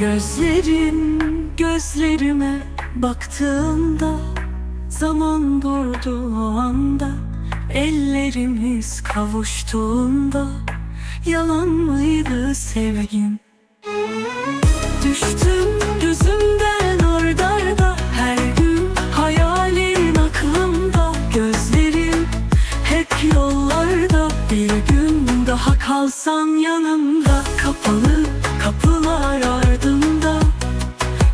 Gözlerin gözlerime baktığında Zaman durdu o anda Ellerimiz kavuştuğunda Yalan mıydı sevgim? Daha kalsan yanımda Kapalı kapılar ardında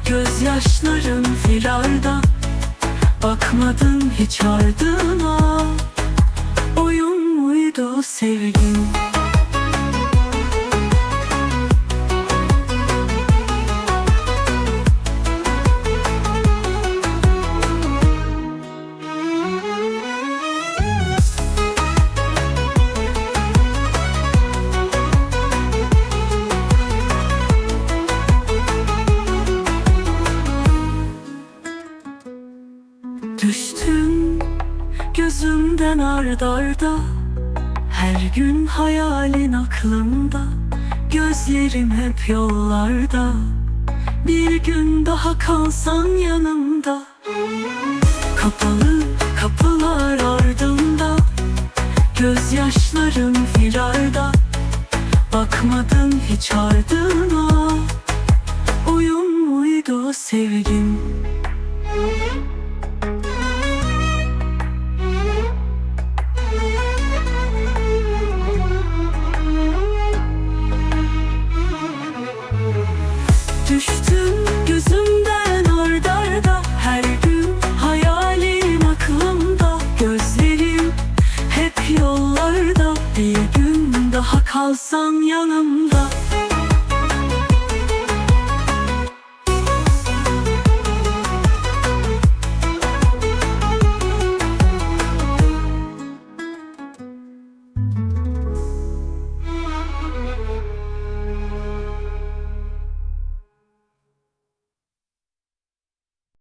Gözyaşların firarda Bakmadın hiç ardına Oyun muydu sevgin? Düştüm gözümden ardarda Her gün hayalin aklımda. Gözlerim hep yollarda. Bir gün daha kalsan yanımda. Kapalı kapılar ardında. Gözyaşlarım firarda. Bakmadın hiç ardına. Oyun muydu sevgim? Düştüm gözümden ardarda Her gün hayalim aklımda. Gözlerim hep yollarda. Bir gün daha kalsan yanımda